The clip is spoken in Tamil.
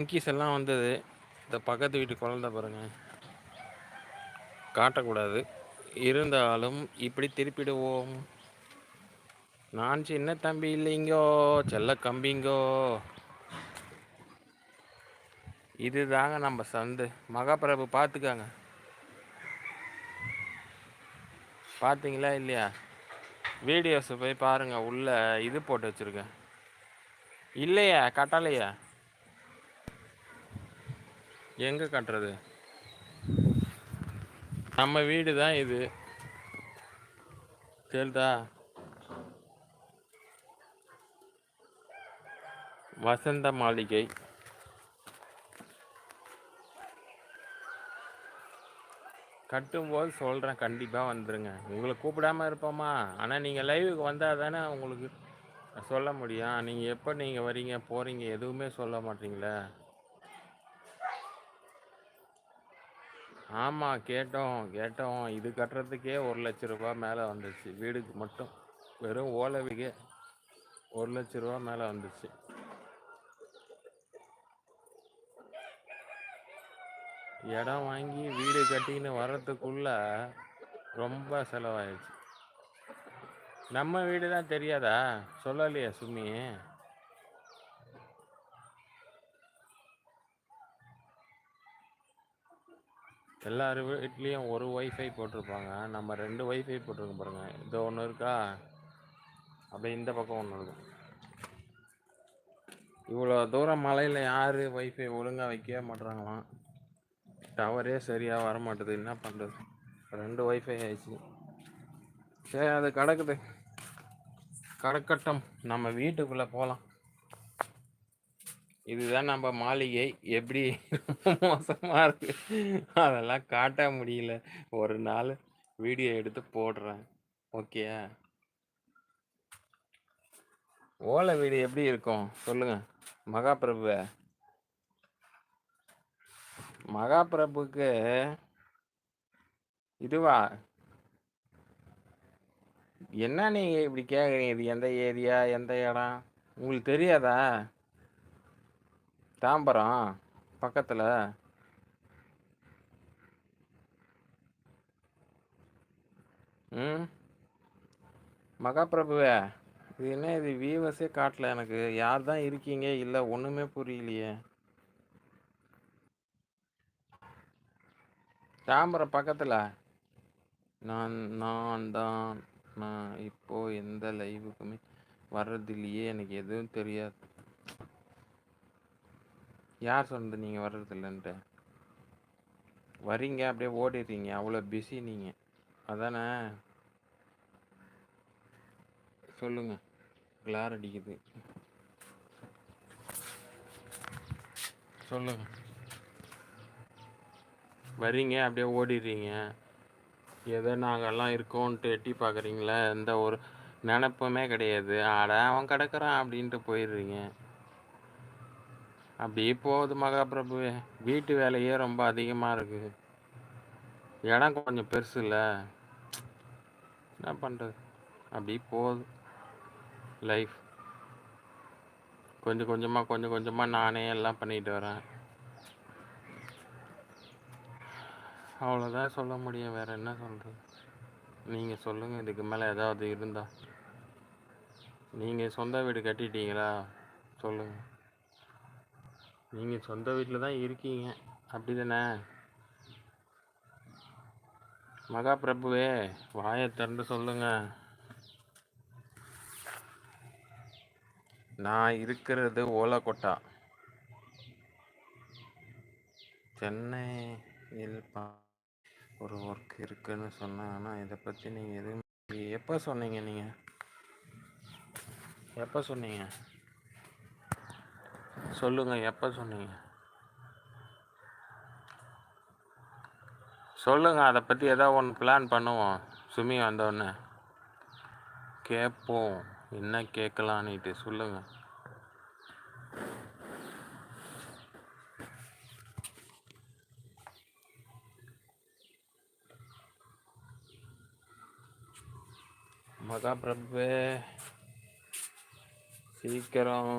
monkeys எல்லாம் வந்தது. இந்த பக்கத்து வீட்டு குழந்தை பாருங்க. காட்டக்கூடாது. இருந்தாலும் இப்படி திருப்பிடுவோம். நான் சின்ன தம்பி இல்லைங்கோ செல்ல கம்பிங்கோ. இதுதாங்க நம்ம சந்து. மகாபிரபு பார்த்துக்காங்க பார்த்தீங்களா இல்லையா? வீடியோஸை போய் பாருங்கள் உள்ளே இது போட்டு வச்சுருக்கேன். இல்லையா? கட்டலையா எங்க கட்டுறது? நம்ம வீடு தான் இது. கேளுதா வசந்த மாளிகை. கட்டும்போது சொல்கிறேன் கண்டிப்பாக வந்துடுங்க உங்களை கூப்பிடாம இருப்போமா? ஆனால் நீங்கள் லைவுக்கு வந்தால் தானே உங்களுக்கு சொல்ல முடியும். நீங்கள் எப்போ நீங்கள் வரீங்க போகிறீங்க எதுவுமே சொல்ல மாட்டீங்களே. ஆமாம் கேட்டோம் கேட்டோம். இது கட்டுறதுக்கே ஒரு லட்ச ரூபா மேலே வந்துச்சு வீடுக்கு மட்டும். வெறும் ஓலை வீடே ஒரு லட்ச ரூபா மேலே வந்துச்சு இடம் வாங்கி வீடு கட்டின்னு வர்றதுக்குள்ள ரொம்ப செலவாயிடுச்சு நம்ம வீடு தான் தெரியாதா? சொல்லலையா சுமி. எல்லார் வீட்லேயும் ஒரு ஒய்ஃபை போட்டிருப்பாங்க. நம்ம ரெண்டு ஒய்ஃபை போட்டிருக்கோம் பாருங்கள் இது ஒன்று இருக்கா? அப்படியே இந்த பக்கம் ஒன்று இருக்கும். இவ்வளோ தூரம் மலையில் யார் ஒய்ஃபை ஒழுங்காக வைக்கவே மாட்றாங்களாம். டவரே சரியாக வர மாட்டுது என்ன பண்ணுறது ரெண்டு ஒய்ஃபை ஆயிடுச்சு. சரி அது கிடக்குது. கடக்கட்டும். நம்ம வீட்டுக்குள்ளே போகலாம் இதுதான் நம்ம மாளிகை. எப்படி மோசமாக இருக்கு? அதெல்லாம் காட்ட முடியல. ஒரு நாள் வீடியோ எடுத்து போடுறேன். ஓகே ஓலை வீடு எப்படி இருக்கும்? சொல்லுங்க. மகாபிரபு மகாபிரபுக்கு இதுவா? என்ன நீங்க இப்படி கேக்குறீங்க? இது எந்த ஏரியா? எந்த இடம்? உங்களுக்கு தெரியாதா? தாம்பரம் பக்கத்தில். ம். மகாபிரபுவே இது என்ன இது வியூவர்ஸே காட்டல எனக்கு. யார் தான் இருக்கீங்க? இல்லை ஒன்றுமே புரியலையே. தாம்பரம் பக்கத்தில். நான் நான் தான். நான் இப்போது எந்த லைவுக்குமே வர்றதில்லையே. எனக்கு எதுவும் தெரியாது. யார் சொன்னது நீங்கள் வர்றதில்லைன்ட்டு வரீங்க அப்படியே ஓடிடுறீங்க. அவ்வளோ பிஸி நீங்கள் அதானே? சொல்லுங்க. கிளார் அடிக்குது. சொல்லுங்க. வரீங்க அப்படியே ஓடிடுறீங்க. ஏதோ நாங்கள்லாம் இருக்கோன்ட்டு எட்டி பார்க்குறீங்களா எந்த ஒரு நினப்புமே கிடையாது. ஆட அவன் கிடக்குறான் அப்படின்ட்டு போயிடுறீங்க. அப்படியே போகுது மகாபிரபுவே. வீட்டு வேலையே ரொம்ப அதிகமாக இருக்குது இடம் கொஞ்சம் பெருசு இல்லை. என்ன பண்ணுறது அப்படி போகுது லைஃப் கொஞ்சம் கொஞ்சமாக கொஞ்சம் கொஞ்சமாக நானே எல்லாம் பண்ணிட்டு வரேன். அவ்வளோதான் சொல்ல முடியும். வேறு என்ன சொல்கிறது நீங்கள் சொல்லுங்கள் இதுக்கு மேலே ஏதாவது இருந்தால் நீங்கள் சொந்த வீடு கட்டிட்டீங்களா? சொல்லுங்கள் நீங்கள் சொந்த வீட்டில் தான் இருக்கீங்க. அப்படி தானே மகாபிரபுவே வாயை திறந்து சொல்லுங்க. நான் இருக்கிறது ஓலக்கொட்டா சென்னையில் ஒரு ஒர்க் இருக்குன்னு சொன்னேன். ஆனால் இதை பற்றி நீங்கள் எதுவும் எப்போ சொன்னீங்க நீங்கள் எப்போ சொன்னீங்க? சொல்லுங்கள் எப்போ சொன்னீங்க? சொல்லுங்கள் அதை பற்றி ஏதாவது ஒன்று பிளான் பண்ணுவோம். சுமி வந்தோடனே. கேட்போம் என்ன கேட்கலான்னுட்டு சொல்லுங்கள் மகாபிரபு சீக்கிரம்